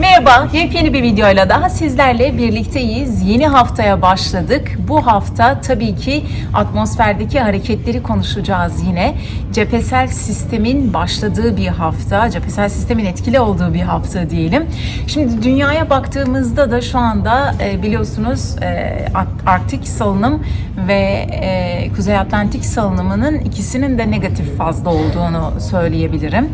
Me Merhaba, yepyeni bir videoyla daha sizlerle birlikteyiz. Yeni haftaya başladık. Bu hafta tabii ki atmosferdeki hareketleri konuşacağız yine. Cephesel sistemin başladığı bir hafta, cephesel sistemin etkili olduğu bir hafta diyelim. Şimdi dünyaya baktığımızda da şu anda e, biliyorsunuz e, Arktik salınım ve e, Kuzey Atlantik salınımının ikisinin de negatif fazda olduğunu söyleyebilirim.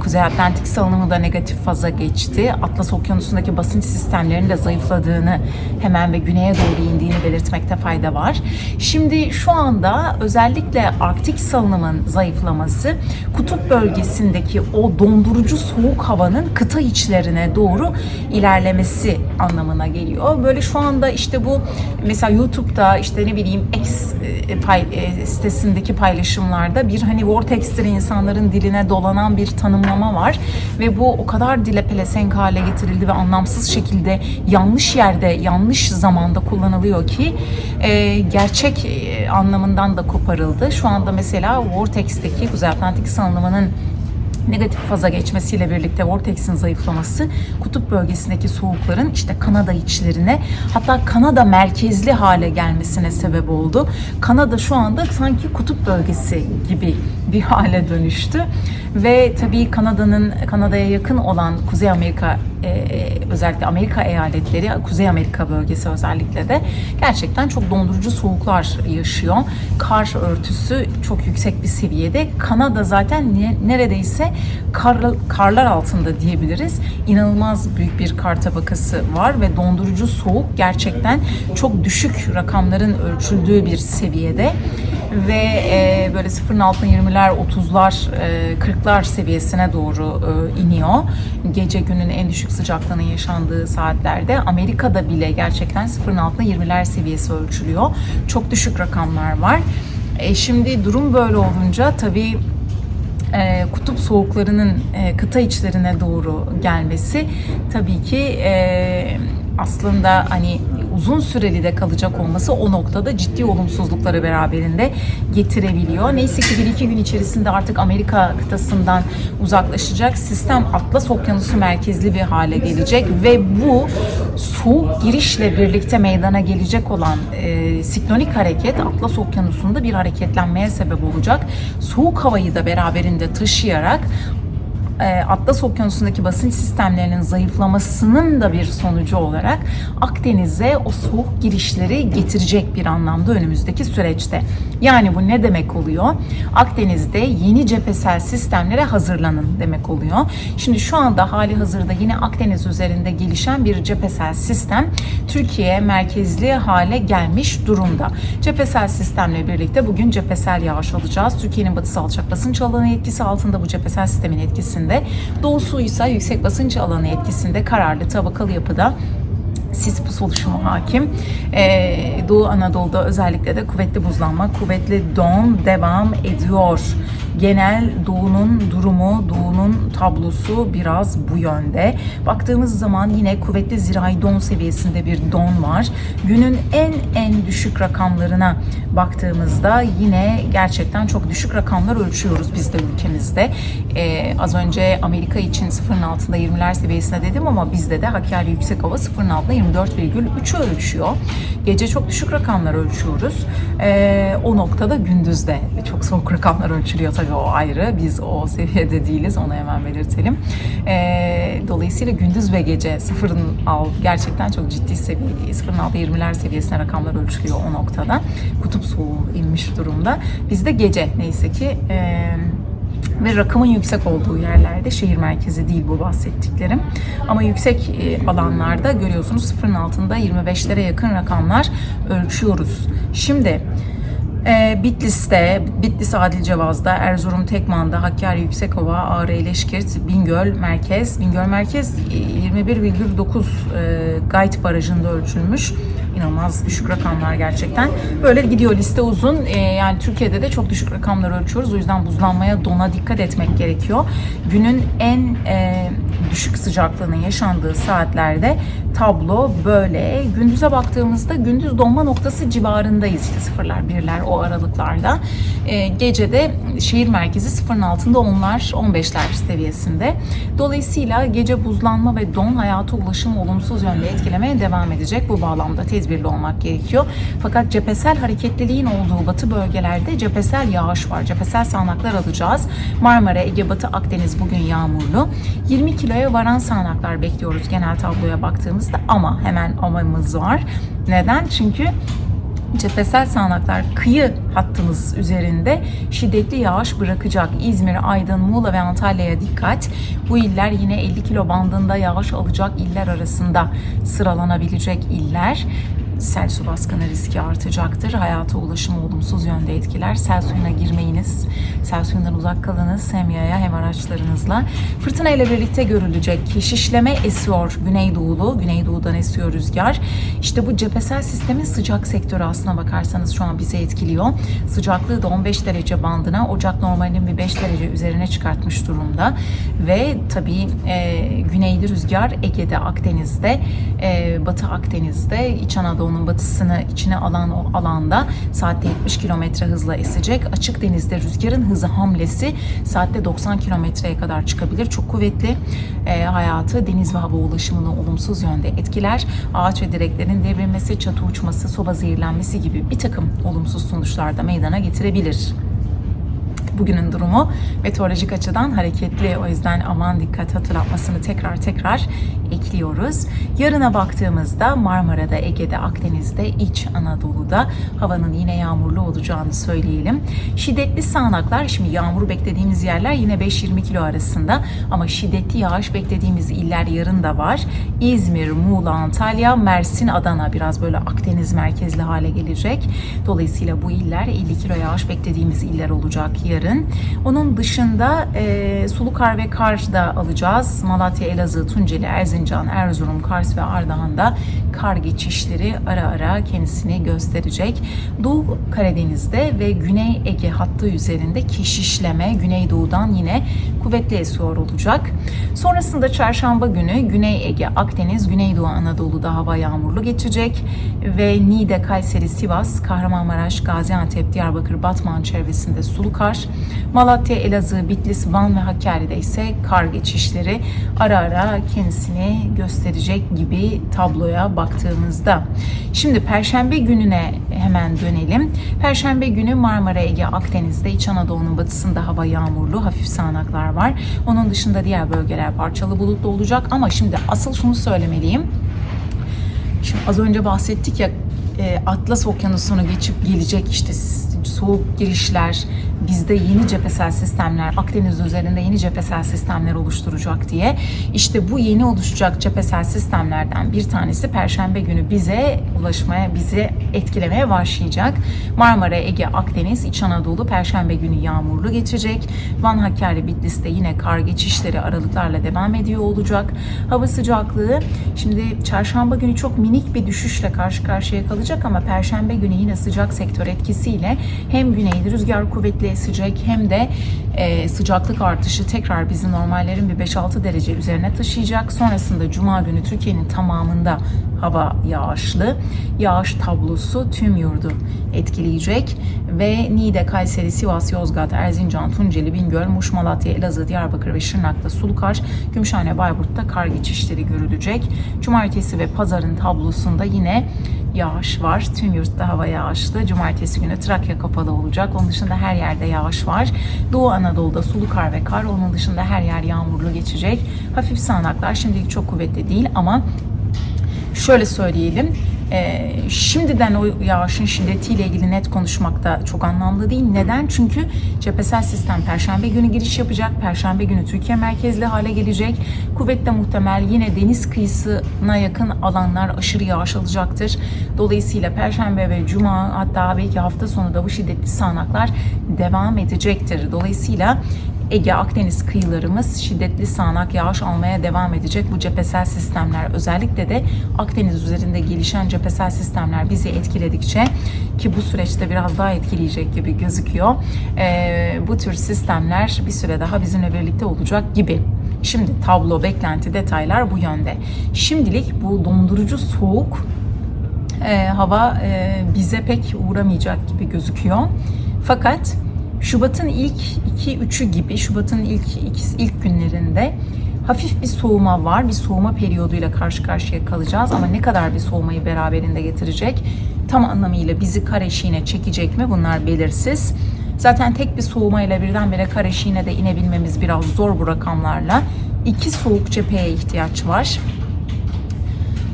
Kuzey Atlantik salınımı da negatif faza geçti. Atlas Okyanusu'ndaki basınç sistemlerinin de zayıfladığını hemen ve güneye doğru indiğini belirtmekte fayda var. Şimdi şu anda özellikle Arktik salınımın zayıflaması kutup bölgesindeki o dondurucu soğuk havanın kıta içlerine doğru ilerlemesi anlamına geliyor. Böyle şu anda işte bu mesela YouTube'da işte ne bileyim X e, pay, e, sitesindeki paylaşımlarda bir hani vortex'tir insanların diline dolanan bir tanımlama var ve bu o kadar dile pelesenk hale getirildi ve anlamsız şekilde yanlış yerde yanlış zamanda kullanılıyor ki e, gerçek e, anlamından da koparıldı. Şu anda mesela vortex'teki Kuzey Atlantik salınımının negatif faza geçmesiyle birlikte vortex'in zayıflaması kutup bölgesindeki soğukların işte Kanada içlerine hatta Kanada merkezli hale gelmesine sebep oldu. Kanada şu anda sanki kutup bölgesi gibi bir hale dönüştü ve tabii Kanada'nın Kanada'ya yakın olan Kuzey Amerika e, özellikle Amerika eyaletleri, Kuzey Amerika bölgesi özellikle de gerçekten çok dondurucu soğuklar yaşıyor. Kar örtüsü çok yüksek bir seviyede. Kanada zaten ne- neredeyse kar, karlar altında diyebiliriz. İnanılmaz büyük bir kar tabakası var ve dondurucu soğuk gerçekten çok düşük rakamların ölçüldüğü bir seviyede ve e, böyle sıfırın altına 20'ler, 30'lar, e, 40'lar seviyesine doğru e, iniyor. Gece günün en düşük sıcaklığının yaşandığı saatlerde Amerika'da bile gerçekten sıfırın altına 20'ler seviyesi ölçülüyor. Çok düşük rakamlar var. E, şimdi durum böyle olunca tabii e, kutup soğuklarının e, kıta içlerine doğru gelmesi tabii ki e, aslında hani uzun süreli de kalacak olması o noktada ciddi olumsuzlukları beraberinde getirebiliyor. Neyse ki bir iki gün içerisinde artık Amerika kıtasından uzaklaşacak. Sistem Atlas Okyanusu merkezli bir hale gelecek ve bu soğuk girişle birlikte meydana gelecek olan e, siklonik hareket Atlas Okyanusu'nda bir hareketlenmeye sebep olacak. Soğuk havayı da beraberinde taşıyarak e, Atlas Okyanusu'ndaki basınç sistemlerinin zayıflamasının da bir sonucu olarak Akdeniz'e o soğuk girişleri getirecek bir anlamda önümüzdeki süreçte. Yani bu ne demek oluyor? Akdeniz'de yeni cephesel sistemlere hazırlanın demek oluyor. Şimdi şu anda hali hazırda yine Akdeniz üzerinde gelişen bir cephesel sistem Türkiye merkezli hale gelmiş durumda. Cephesel sistemle birlikte bugün cephesel yağış alacağız. Türkiye'nin batısı alçak basınç alanı etkisi altında bu cephesel sistemin etkisinde. Doğusu ise yüksek basınç alanı etkisinde kararlı tabakalı yapıda sis pus oluşumu hakim. Ee, Doğu Anadolu'da özellikle de kuvvetli buzlanma, kuvvetli don devam ediyor. Genel doğunun durumu, doğunun tablosu biraz bu yönde. Baktığımız zaman yine kuvvetli zirai don seviyesinde bir don var. Günün en en düşük rakamlarına baktığımızda yine gerçekten çok düşük rakamlar ölçüyoruz biz de ülkemizde. Ee, az önce Amerika için sıfırın altında 20'ler seviyesine dedim ama bizde de Hakkari yüksek hava sıfırın altında 24,3'ü ölçüyor. Gece çok düşük rakamlar ölçüyoruz. Ee, o noktada gündüzde çok soğuk rakamlar ölçülüyor tabii o ayrı. Biz o seviyede değiliz onu hemen belirtelim. Ee, dolayısıyla gündüz ve gece sıfırın alt gerçekten çok ciddi seviye sıfırın altı 20'ler seviyesine rakamlar ölçülüyor o noktada. Kutup soğuğu inmiş durumda. Bizde gece neyse ki eee ve rakımın yüksek olduğu yerlerde şehir merkezi değil bu bahsettiklerim. Ama yüksek e, alanlarda görüyorsunuz sıfırın altında 25'lere yakın rakamlar ölçüyoruz. Şimdi e, Bitlis'te, Bitlis Adil Cevaz'da, Erzurum Tekman'da, Hakkari Yüksekova, Ağrı Eleşkirt, Bingöl Merkez. Bingöl Merkez e, 21,9 e, Gayt Barajı'nda ölçülmüş. İnanılmaz düşük rakamlar gerçekten. Böyle gidiyor liste uzun. Ee, yani Türkiye'de de çok düşük rakamlar ölçüyoruz. O yüzden buzlanmaya, dona dikkat etmek gerekiyor. Günün en e, düşük sıcaklığının yaşandığı saatlerde tablo böyle. Gündüze baktığımızda gündüz donma noktası civarındayız. İşte sıfırlar, birler o aralıklarda. Ee, gecede şehir merkezi sıfırın altında onlar 15'ler seviyesinde. Dolayısıyla gece buzlanma ve don hayata ulaşımı olumsuz yönde etkilemeye devam edecek. Bu bağlamda tedbirli olmak gerekiyor. Fakat cephesel hareketliliğin olduğu batı bölgelerde cephesel yağış var. Cephesel sağanaklar alacağız. Marmara, Ege, Batı, Akdeniz bugün yağmurlu. 20 kiloya varan sağanaklar bekliyoruz genel tabloya baktığımızda ama hemen amamız var. Neden? Çünkü cephesel sağanaklar kıyı hattımız üzerinde şiddetli yağış bırakacak. İzmir, Aydın, Muğla ve Antalya'ya dikkat. Bu iller yine 50 kilo bandında yağış alacak iller arasında sıralanabilecek iller sel su baskını riski artacaktır. Hayata ulaşımı olumsuz yönde etkiler. Sel suyuna girmeyiniz. Sel suyundan uzak kalınız hem yaya hem araçlarınızla. Fırtına ile birlikte görülecek keşişleme esiyor Güneydoğulu. Güneydoğudan esiyor rüzgar. İşte bu cephesel sistemin sıcak sektörü aslına bakarsanız şu an bizi etkiliyor. Sıcaklığı da 15 derece bandına, Ocak normalinin bir 5 derece üzerine çıkartmış durumda. Ve tabii e, güneyli rüzgar Ege'de, Akdeniz'de, e, Batı Akdeniz'de, İç Anadolu'nun batısını içine alan o alanda saatte 70 kilometre hızla esecek. Açık denizde rüzgarın hızı hamlesi saatte 90 kilometreye kadar çıkabilir. Çok kuvvetli e, hayatı, deniz ve hava ulaşımını olumsuz yönde etkiler. Ağaç ve direklerin devrilmesi, çatı uçması, soba zehirlenmesi gibi bir takım olumsuz sonuçlar da meydana getirebilir bugünün durumu meteorolojik açıdan hareketli. O yüzden aman dikkat hatırlatmasını tekrar tekrar ekliyoruz. Yarına baktığımızda Marmara'da, Ege'de, Akdeniz'de, İç Anadolu'da havanın yine yağmurlu olacağını söyleyelim. Şiddetli sağanaklar, şimdi yağmur beklediğimiz yerler yine 5-20 kilo arasında ama şiddetli yağış beklediğimiz iller yarın da var. İzmir, Muğla, Antalya, Mersin, Adana biraz böyle Akdeniz merkezli hale gelecek. Dolayısıyla bu iller 50 kilo yağış beklediğimiz iller olacak yarın. Onun dışında e, sulu ve kar da alacağız. Malatya, Elazığ, Tunceli, Erzincan, Erzurum, Kars ve Ardahan'da kar geçişleri ara ara kendisini gösterecek. Doğu Karadeniz'de ve Güney Ege hattı üzerinde keşişleme Güneydoğu'dan yine kuvvetli esiyor olacak. Sonrasında çarşamba günü Güney Ege, Akdeniz, Güneydoğu Anadolu'da hava yağmurlu geçecek ve Niğde, Kayseri, Sivas, Kahramanmaraş, Gaziantep, Diyarbakır, Batman çevresinde sulu kar, Malatya, Elazığ, Bitlis, Van ve Hakkari'de ise kar geçişleri ara ara kendisini gösterecek gibi tabloya baktığımızda. Şimdi Perşembe gününe hemen dönelim. Perşembe günü Marmara, Ege, Akdeniz'de, İç Anadolu'nun batısında hava yağmurlu, hafif sağanaklar var. Onun dışında diğer bölgeler parçalı bulutlu olacak ama şimdi asıl şunu söylemeliyim. Şimdi az önce bahsettik ya e, Atlas Okyanusu'nu geçip gelecek işte soğuk girişler, bizde yeni cephesel sistemler, Akdeniz üzerinde yeni cephesel sistemler oluşturacak diye. İşte bu yeni oluşacak cephesel sistemlerden bir tanesi Perşembe günü bize ulaşmaya, bizi etkilemeye başlayacak. Marmara, Ege, Akdeniz, İç Anadolu Perşembe günü yağmurlu geçecek. Van, Hakkari, Bitlis'te yine kar geçişleri aralıklarla devam ediyor olacak. Hava sıcaklığı şimdi çarşamba günü çok minik bir düşüşle karşı karşıya kalacak ama Perşembe günü yine sıcak sektör etkisiyle hem güneyli rüzgar kuvvetli esecek hem de e, sıcaklık artışı tekrar bizi normallerin bir 5-6 derece üzerine taşıyacak. Sonrasında Cuma günü Türkiye'nin tamamında hava yağışlı. Yağış tablosu tüm yurdu etkileyecek ve Niğde, Kayseri, Sivas, Yozgat, Erzincan, Tunceli, Bingöl, Muş, Malatya, Elazığ, Diyarbakır ve Şırnak'ta sulu kar, Gümüşhane, Bayburt'ta kar geçişleri görülecek. Cumartesi ve pazarın tablosunda yine yağış var. Tüm yurtta hava yağışlı. Cumartesi günü Trakya kapalı olacak. Onun dışında her yerde yağış var. Doğu Anadolu'da sulu kar ve kar. Onun dışında her yer yağmurlu geçecek. Hafif sağanaklar şimdilik çok kuvvetli değil ama şöyle söyleyelim. E, şimdiden o yağışın şiddetiyle ilgili net konuşmakta çok anlamlı değil. Neden? Çünkü cephesel sistem Perşembe günü giriş yapacak. Perşembe günü Türkiye merkezli hale gelecek. Kuvvetle muhtemel yine deniz kıyısına yakın alanlar aşırı yağış alacaktır. Dolayısıyla Perşembe ve Cuma hatta belki hafta sonu da bu şiddetli sağanaklar devam edecektir. Dolayısıyla Ege, Akdeniz kıyılarımız şiddetli sağanak yağış almaya devam edecek. Bu cephesel sistemler özellikle de Akdeniz üzerinde gelişen cephesel sistemler bizi etkiledikçe ki bu süreçte biraz daha etkileyecek gibi gözüküyor. Ee, bu tür sistemler bir süre daha bizimle birlikte olacak gibi. Şimdi tablo, beklenti, detaylar bu yönde. Şimdilik bu dondurucu soğuk e, hava e, bize pek uğramayacak gibi gözüküyor. Fakat Şubat'ın ilk 2-3'ü gibi, Şubat'ın ilk iki, ilk günlerinde hafif bir soğuma var. Bir soğuma periyoduyla karşı karşıya kalacağız ama ne kadar bir soğumayı beraberinde getirecek? Tam anlamıyla bizi kar eşiğine çekecek mi? Bunlar belirsiz. Zaten tek bir soğumayla birdenbire kar eşiğine de inebilmemiz biraz zor bu rakamlarla. İki soğuk cepheye ihtiyaç var.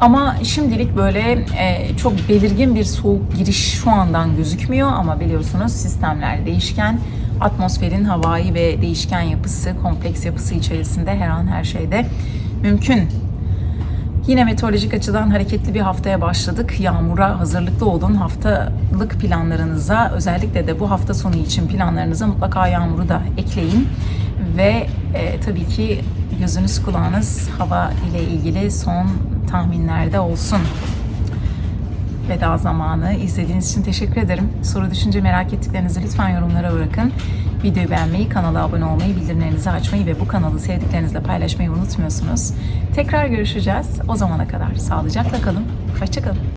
Ama şimdilik böyle e, çok belirgin bir soğuk giriş şu andan gözükmüyor ama biliyorsunuz sistemler değişken. Atmosferin havai ve değişken yapısı, kompleks yapısı içerisinde her an her şeyde mümkün. Yine meteorolojik açıdan hareketli bir haftaya başladık. Yağmura hazırlıklı olun. Haftalık planlarınıza özellikle de bu hafta sonu için planlarınıza mutlaka yağmuru da ekleyin. Ve e, tabii ki gözünüz kulağınız hava ile ilgili son tahminlerde olsun. Veda zamanı. İzlediğiniz için teşekkür ederim. Soru düşünce merak ettiklerinizi lütfen yorumlara bırakın. Videoyu beğenmeyi, kanala abone olmayı, bildirimlerinizi açmayı ve bu kanalı sevdiklerinizle paylaşmayı unutmuyorsunuz. Tekrar görüşeceğiz. O zamana kadar sağlıcakla kalın. Hoşçakalın.